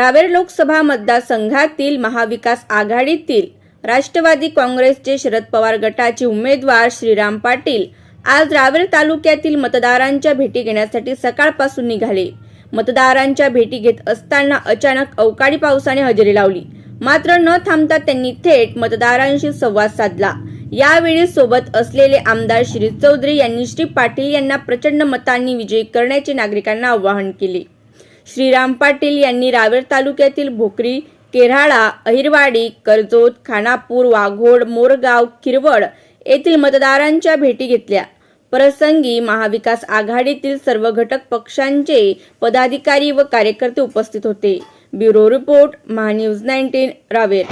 रावेर लोकसभा मतदारसंघातील महाविकास आघाडीतील राष्ट्रवादी काँग्रेसचे शरद पवार गटाचे उमेदवार श्रीराम पाटील आज रावेर तालुक्यातील मतदारांच्या भेटी घेण्यासाठी सकाळपासून निघाले. मतदारांच्या भेटी घेत असताना अचानक अवकाळी पावसाने हजेरी लावली. मात्र न थांबता त्यांनी थेट मतदारांशी संवाद साधला. यावेळी सोबत असलेले आमदार श्री चौधरी यांनी श्री पाटील यांना प्रचंड मतांनी विजयी करण्याचे नागरिकांना आवाहन केले. श्रीराम पाटील यांनी रावेर तालुक्यातील भोकरी केराळा अहिरवाडी कर्जोत खानापूर वाघोड मोरगाव किरवड येथील मतदारांच्या भेटी घेतल्या. प्रसंगी महाविकास आघाडीतील सर्व घटक पक्षांचे पदाधिकारी व कार्यकर्ते उपस्थित होते. Bureau report Mahanews nineteen Raver.